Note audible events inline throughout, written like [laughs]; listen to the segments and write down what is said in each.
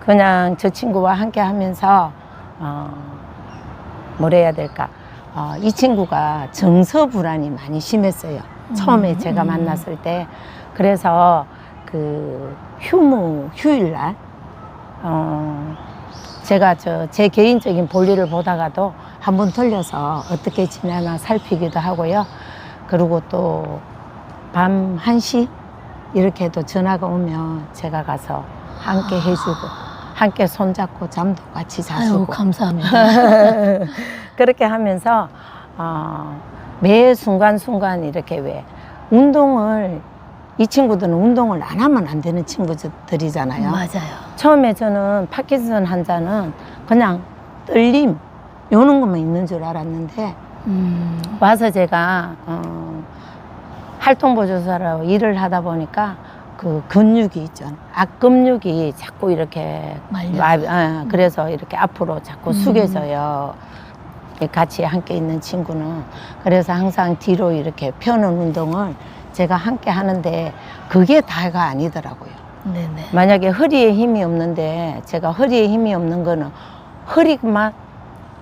그냥 저 친구와 함께 하면서 어, 뭐라 해야 될까? 어, 이 친구가 정서 불안이 많이 심했어요. 처음에 제가 만났을 때. 그래서 그 휴무 휴일날 어, 제가 저 제 개인적인 볼일을 보다가도 한번 돌려서 어떻게 지내나 살피기도 하고요. 그리고 또 밤 1시 이렇게도 전화가 오면 제가 가서 함께 해주고 함께 손잡고 잠도 같이 아유, 자주고 감사합니다. [laughs] 그렇게 하면서 어, 매 순간순간 이렇게 왜 운동을 이 친구들은 운동을 안 하면 안 되는 친구들이잖아요. 맞아요. 처음에 저는 파킨슨 환자는 그냥 떨림 요런 것만 있는 줄 알았는데 음, 와서 제가 어, 활동보조사로 일을 하다 보니까 그 근육이 있죠. 앞근육이 자꾸 이렇게 말려서. 마비- 아, 그래서 이렇게 앞으로 자꾸 음. 숙여져요. 같이 함께 있는 친구는 그래서 항상 뒤로 이렇게 펴는 운동을 제가 함께 하는데 그게 다가 아니더라고요. 네네. 만약에 허리에 힘이 없는데 제가 허리에 힘이 없는 거는 허리만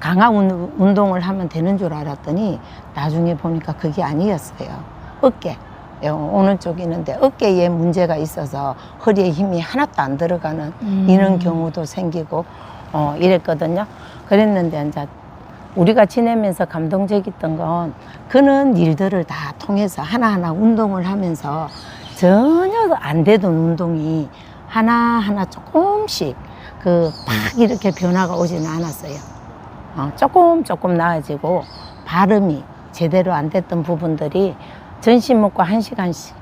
강한 운- 운동을 하면 되는 줄 알았더니 나중에 보니까 그게 아니었어요. 어깨. 요 오른쪽 있는데 어깨에 문제가 있어서 허리에 힘이 하나도 안 들어가는 음. 이런 경우도 생기고 어, 이랬거든요. 그랬는데 이제 우리가 지내면서 감동적이었던 건 그런 일들을 다 통해서 하나하나 운동을 하면서 전혀 안 되던 운동이 하나하나 조금씩 그막 이렇게 변화가 오지는 않았어요. 어, 조금 조금 나아지고 발음이 제대로 안 됐던 부분들이 전신 먹고 한 시간씩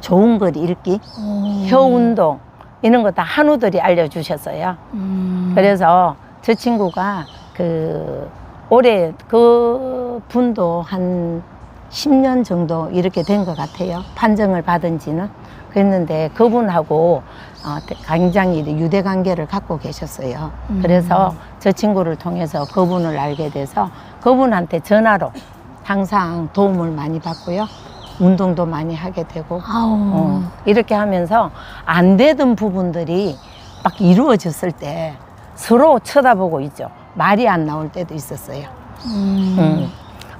좋은 글 읽기, 오. 혀 운동 이런 거 다 한우들이 알려주셨어요. 음. 그래서 저 친구가 그 올해 그 분도 한 10년 정도 이렇게 된 것 같아요. 판정을 받은 지는. 그랬는데 그분하고 어, 굉장히 유대 관계를 갖고 계셨어요. 음. 그래서 저 친구를 통해서 그분을 알게 돼서 그분한테 전화로 항상 도움을 많이 받고요. 운동도 많이 하게 되고. 어, 이렇게 하면서 안 되던 부분들이 막 이루어졌을 때 서로 쳐다보고 있죠. 말이 안 나올 때도 있었어요. 음. 음.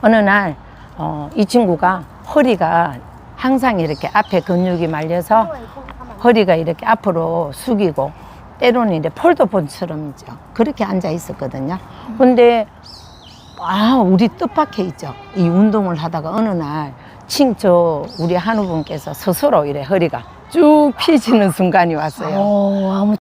어느 날, 어, 이 친구가 허리가 항상 이렇게 앞에 근육이 말려서 허리가 이렇게 앞으로 숙이고 때로는 이제 폴더폰처럼이죠. 그렇게 앉아 있었거든요. 근데 아, 우리 뜻밖에 있죠. 이 운동을 하다가 어느 날, 칭, 저, 우리 한우분께서 스스로 이래 허리가 쭉 펴지는 순간이 왔어요. 오, 아무